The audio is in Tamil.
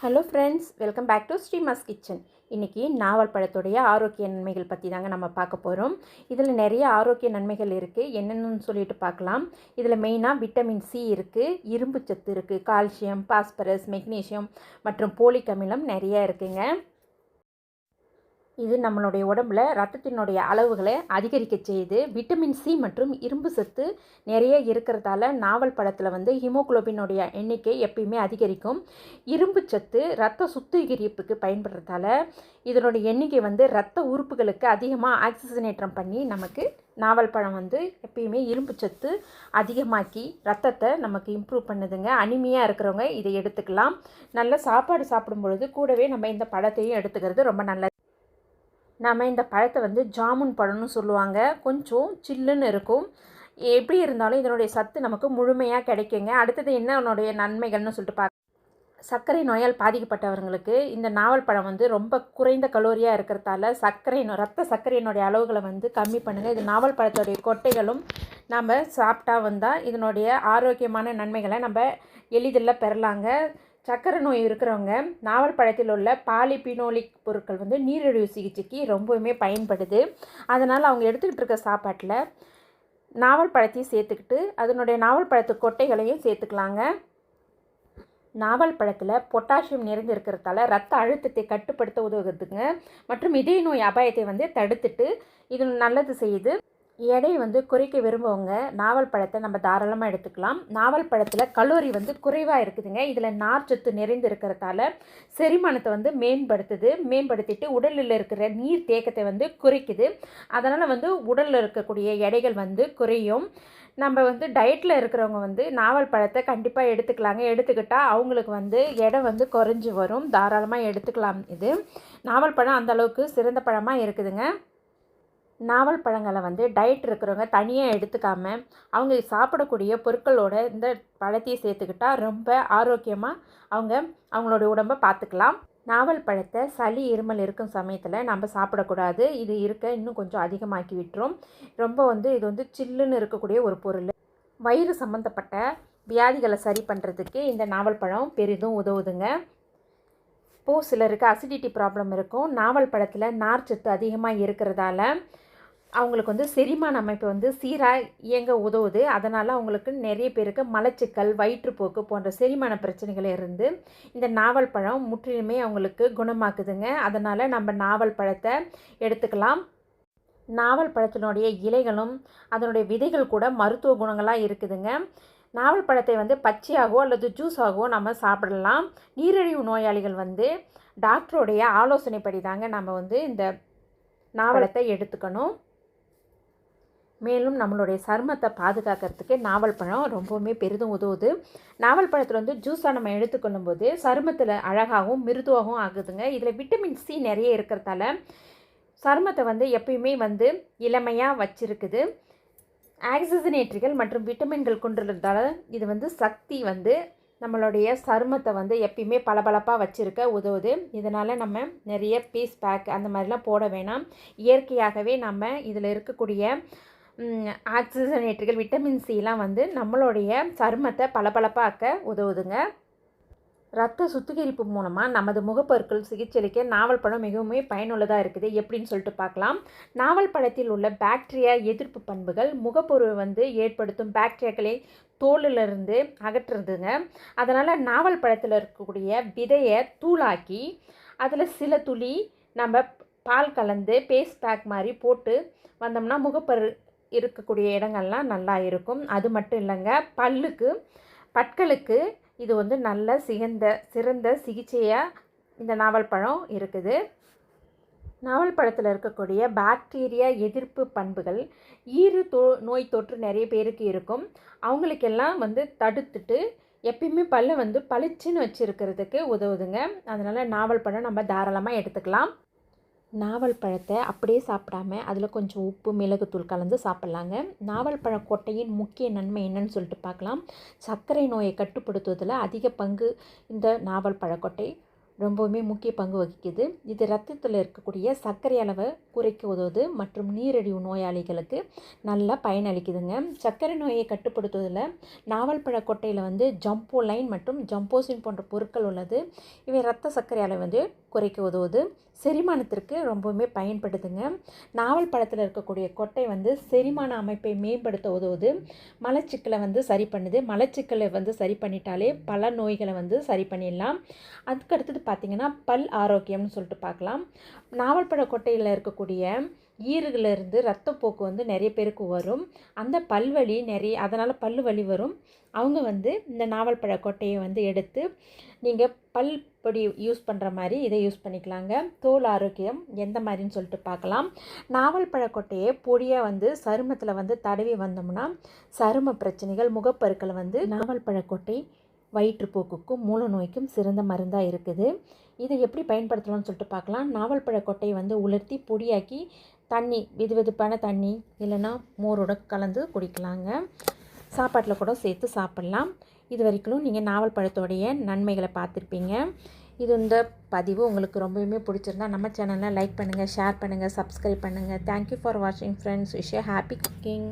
Hello friends welcome back to Srima's kitchen இன்றைக்கி நாவல் பழத்துடைய ஆரோக்கிய நன்மைகள் பற்றி தாங்க நம்ம பார்க்க போகிறோம் இதில் நிறைய ஆரோக்கிய நன்மைகள் இருக்குது என்னென்னு சொல்லிட்டு பார்க்கலாம். இதில் மெயினாக விட்டமின் சி இருக்குது இரும்பு சத்து இருக்குது கால்சியம் பாஸ்பரஸ் மெக்னீஷியம் மற்றும் போலிக் அமிலம் நிறைய இருக்குங்க. இது நம்மளுடைய உடம்புல ரத்தத்தினுடைய அளவுகளை அதிகரிக்க செய்யுது. விட்டமின் சி மற்றும் இரும்பு சத்து நிறைய இருக்கிறதால நாவல் பழத்தில் வந்து ஹிமோகுளோபினுடைய எண்ணிக்கை எப்பயுமே அதிகரிக்கும். இரும்பு சத்து ரத்த சுத்திகரிப்புக்கு பயன்படுறதால இதனுடைய எண்ணிக்கை வந்து ரத்த உறுப்புகளுக்கு அதிகமாக ஆக்சிஜனேற்றம் பண்ணி நமக்கு நாவல் பழம் வந்து எப்பயுமே இரும்பு சத்து அதிகமாக்கி ரத்தத்தை நமக்கு இம்ப்ரூவ் பண்ணுதுங்க. அனிமையாக இருக்கிறவங்க இதை எடுத்துக்கலாம். நல்ல சாப்பாடு சாப்பிடும் பொழுது கூடவே நம்ம இந்த பழத்தையும் எடுத்துக்கிறது ரொம்ப நல்லது. நம்ம இந்த பழத்தை வந்து ஜாமுன் பழம்னு சொல்லுவாங்க. கொஞ்சம் சில்லுன்னு இருக்கும். எப்படி இருந்தாலும் இதனுடைய சத்து நமக்கு முழுமையாக கிடைக்குங்க. அடுத்தது என்ன உன்னுடைய நன்மைகள்னு சொல்லிட்டு பார்க்க சர்க்கரை நோயால் பாதிக்கப்பட்டவர்களுக்கு இந்த நாவல் பழம் வந்து ரொம்ப குறைந்த கலோரியாக இருக்கிறதால சர்க்கரை ரத்த சர்க்கரையினுடைய அளவுகளை வந்து கம்மி பண்ணுங்கள் இது நாவல் பழத்துடைய கொட்டைகளும் நம்ம சாப்பிட்டா வந்தால் இதனுடைய ஆரோக்கியமான நன்மைகளை நம்ம எளிதில் பெறலாங்க. சக்கரை நோய் இருக்கிறவங்க நாவல் பழத்தில் உள்ள பாலிபினோலிக் பொருட்கள் வந்து நீரிழிவு சிகிச்சைக்கு ரொம்பவுமே பயன்படுது. அதனால் அவங்க எடுத்துக்கிட்டு இருக்க சாப்பாட்டில் நாவல் பழத்தையும் சேர்த்துக்கிட்டு அதனுடைய நாவல் பழத்து கொட்டைகளையும் சேர்த்துக்கலாங்க. நாவல் பழத்தில் பொட்டாசியம் நிறைந்து இருக்கிறதால ரத்த அழுத்தத்தை கட்டுப்படுத்த உதவுகிறதுங்க மற்றும் இதய நோய் அபாயத்தை வந்து தடுத்துட்டு இது நல்லது செய்யுது. எடை வந்து குறைக்க விரும்புவங்க நாவல் பழத்தை நம்ம தாராளமாக எடுத்துக்கலாம். நாவல் பழத்தில் கலோரி வந்து குறைவாக இருக்குதுங்க. இதில் நார்ச்சத்து நிறைந்து இருக்கிறதால செரிமானத்தை வந்து மேம்படுத்துது. மேம்படுத்திட்டு உடலில் இருக்கிற நீர் தேக்கத்தை வந்து குறைக்குது. அதனால் வந்து உடலில் இருக்கக்கூடிய எடைகள் வந்து குறையும். நம்ம வந்து டயட்டில் இருக்கிறவங்க வந்து நாவல் பழத்தை கண்டிப்பாக எடுத்துக்கலாங்க. எடுத்துக்கிட்டால் அவங்களுக்கு வந்து எடை வந்து குறைஞ்சி வரும். தாராளமாக எடுத்துக்கலாம் இது. நாவல் பழம் அந்தளவுக்கு சிறந்த பழமாக இருக்குதுங்க. நாவல் பழங்களை வந்து டயட் இருக்கிறவங்க தனியாக எடுத்துக்காமல் அவங்க சாப்பிடக்கூடிய பொருட்களோட இந்த பழத்தையும் சேர்த்துக்கிட்டால் ரொம்ப ஆரோக்கியமாக அவங்க அவங்களோட உடம்பை பார்த்துக்கலாம். நாவல் பழத்தை சளி இருமல் இருக்கும் சமயத்தில் நம்ம சாப்பிடக்கூடாது. இது இருக்க இன்னும் கொஞ்சம் அதிகமாக்கி விட்டுரும். ரொம்ப வந்து இது வந்து சில்லுன்னு இருக்கக்கூடிய ஒரு பொருள். வயிறு சம்மந்தப்பட்ட வியாதிகளை சரி பண்ணுறதுக்கு இந்த நாவல் பழம் பெரிதும் உதவுதுங்க. இப்போது சிலருக்கு அசிடிட்டி ப்ராப்ளம் இருக்கும். நாவல் பழத்தில் நார்ச்சத்து அதிகமாக இருக்கிறதால அவங்களுக்கு வந்து செரிமான அமைப்பு வந்து சீராக இயங்க உதவுது. அதனால் அவங்களுக்கு நிறைய பேருக்கு மலச்சிக்கல் வயிற்றுப்போக்கு போன்ற செரிமான பிரச்சனைகள் இருந்து இந்த நாவல் பழம் முற்றிலுமே அவங்களுக்கு குணமாக்குதுங்க. அதனால் நம்ம நாவல் பழத்தை எடுத்துக்கலாம். நாவல் பழத்தினுடைய இலைகளும் அதனுடைய விதைகள் கூட மருத்துவ குணங்களாக இருக்குதுங்க. நாவல் பழத்தை வந்து பச்சையாகவோ அல்லது ஜூஸாகவோ நம்ம சாப்பிடலாம். நீரிழிவு நோயாளிகள் வந்து டாக்டருடைய ஆலோசனைப்படி தாங்க நம்ம வந்து இந்த நாவலத்தை எடுத்துக்கணும். மேலும் நம்மளுடைய சருமத்தை பாதுகாக்கிறதுக்கு நாவல் பழம் ரொம்பவுமே பெரிதும் உதவுது. நாவல் பழத்தில் வந்து ஜூஸாக நம்ம எடுத்துக்கொள்ளும் போது சருமத்தில் அழகாகவும் மிருதுவாகவும் ஆகுதுங்க. இதில் விட்டமின் சி நிறைய இருக்கிறதால சருமத்தை வந்து எப்பயுமே வந்து இளமையாக வச்சிருக்குது. ஆக்சிஜனேட்டரிகள் மற்றும் விட்டமின்கள் கொண்டுள்ளதால் இது வந்து சக்தி வந்து நம்மளுடைய சருமத்தை வந்து எப்பயுமே பளபளப்பாக வச்சுருக்க உதவுது. இதனால் நம்ம நிறைய பீஸ் பேக் அந்த மாதிரிலாம் போட வேணாம். இயற்கையாகவே நம்ம இதில் இருக்கக்கூடிய ஆக்சிஜனேட்டர்கள் விட்டமின் சிலாம் வந்து நம்மளுடைய சருமத்தை பளபளப்பாக்க உதவுதுங்க. ரத்த சுத்திகரிப்பு மூலமாக நமது முகப்பொருட்கள் சிகிச்சைக்கு நாவல் பழம் மிகவும் பயனுள்ளதாக இருக்குது எப்படின்னு சொல்லிட்டு பார்க்கலாம். நாவல் பழத்தில் உள்ள பாக்டீரியா எதிர்ப்பு பண்புகள் முகப்பொருள் வந்து ஏற்படுத்தும் பாக்டீரியாக்களை தோலிலிருந்து அகற்றுறதுங்க. அதனால் நாவல் பழத்தில் இருக்கக்கூடிய விதையை தூளாக்கி அதில் சில துளி நம்ம பால் கலந்து பேஸ்ட் பேக் மாதிரி போட்டு வந்தோம்னா முகப்பரு இருக்கக்கூடிய இடங்கள்லாம் நல்லா இருக்கும். அது மட்டும் இல்லைங்க பல்லுக்கு பற்களுக்கு இது வந்து நல்ல சிறந்த சிறந்த சிகிச்சையாக இந்த நாவல் பழம் இருக்குது. நாவல் பழத்தில் இருக்கக்கூடிய பாக்டீரியா எதிர்ப்பு பண்புகள் ஈறு தோ நோய் தொற்று நிறைய பேருக்கு இருக்கும். அவங்களுக்கெல்லாம் வந்து தடுத்துட்டு எப்பயுமே பல்லை வந்து பளிச்சுன்னு வச்சுருக்கிறதுக்கு உதவுதுங்க. அதனால் நாவல் பழம் நம்ம தாராளமாக எடுத்துக்கலாம். நாவல் பழத்தை அப்படியே சாப்பிடாம அதில் கொஞ்சம் உப்பு மிளகுத்தூள் கலந்து சாப்பிட்லாங்க. நாவல் பழ கொட்டையின் முக்கிய நன்மை என்னன்னு சொல்லிட்டு பார்க்கலாம். சர்க்கரை நோயை கட்டுப்படுத்துவதில் அதிக பங்கு இந்த நாவல் பழக்கொட்டை ரொம்பவுமே முக்கிய பங்கு வகிக்குது. இது ரத்தத்தில் இருக்கக்கூடிய சர்க்கரை அளவை குறைக்க உதவுது மற்றும் நீரிழிவு நோயாளிகளுக்கு நல்லா பயனளிக்குதுங்க. சர்க்கரை நோயை கட்டுப்படுத்துவதில் நாவல் பழ கொட்டையில் வந்து ஜம்போலைன் மற்றும் ஜம்போசின் போன்ற பொருட்கள் உள்ளது. இவை ரத்த சர்க்கரை அளவை வந்து குறைக்க உதவுது. செரிமானத்திற்கு ரொம்பவுமே பயன்படுதுங்க. நாவல் பழத்தில் இருக்கக்கூடிய கொட்டை வந்து செரிமான அமைப்பை மேம்படுத்த உதவுது. மலச்சிக்கலை வந்து சரி பண்ணுது. மலச்சிக்கலை வந்து சரி பண்ணிட்டாலே பல நோய்களை வந்து சரி பண்ணிடலாம். அதுக்கு அடுத்தது பார்த்திங்கன்னா பல் ஆரோக்கியம்னு சொல்லிட்டு பார்க்கலாம் நாவல் பழ கொட்டையில் இருக்கக்கூடிய ஈறுகளிலிருந்து ரத்தப்போக்கு வந்து நிறைய பேருக்கு வரும். அந்த பல்வலி நிறைய அதனால் பல்லு வலி வரும். அவங்க வந்து இந்த நாவல் பழ கொட்டையை வந்து எடுத்து நீங்கள் பல் பொடி யூஸ் பண்ணுற மாதிரி இதை யூஸ் பண்ணிக்கலாங்க. தோல் ஆரோக்கியம் எந்த மாதிரின்னு சொல்லிட்டு பார்க்கலாம். நாவல் பழக்கொட்டையை பொடியாக வந்து சருமத்தில் வந்து தடவி வந்தோம்னா சரும பிரச்சனைகள் முகப்பருக்களை வந்து நாவல் பழக்கொட்டை வயிற்றுப்போக்குக்கும் மூல நோய்க்கும் சிறந்த மருந்தாக இருக்குது. இதை எப்படி பயன்படுத்தலாம்னு சொல்லிட்டு பார்க்கலாம். நாவல் பழக்கொட்டையை வந்து உலர்த்தி பொடியாக்கி தண்ணி விது வெதுப்பான தண்ணி இல்லைன்னா மோரோட கலந்து குடிக்கலாங்க. சாப்பாட்டில் கூட சேர்த்து சாப்பிட்லாம். இது வரைக்கும் நீங்கள் நாவல் பழத்தோடைய நன்மைகளை பார்த்துருப்பீங்க. இது இந்த பதிவு உங்களுக்கு ரொம்பவுமே பிடிச்சிருந்தா நம்ம சேனலை லைக் பண்ணுங்கள் ஷேர் பண்ணுங்கள் சப்ஸ்கிரைப் பண்ணுங்கள் தேங்க்யூ ஃபார் வாட்சிங் ஃப்ரெண்ட்ஸ் விஷ் ஹாப்பி குக்கிங்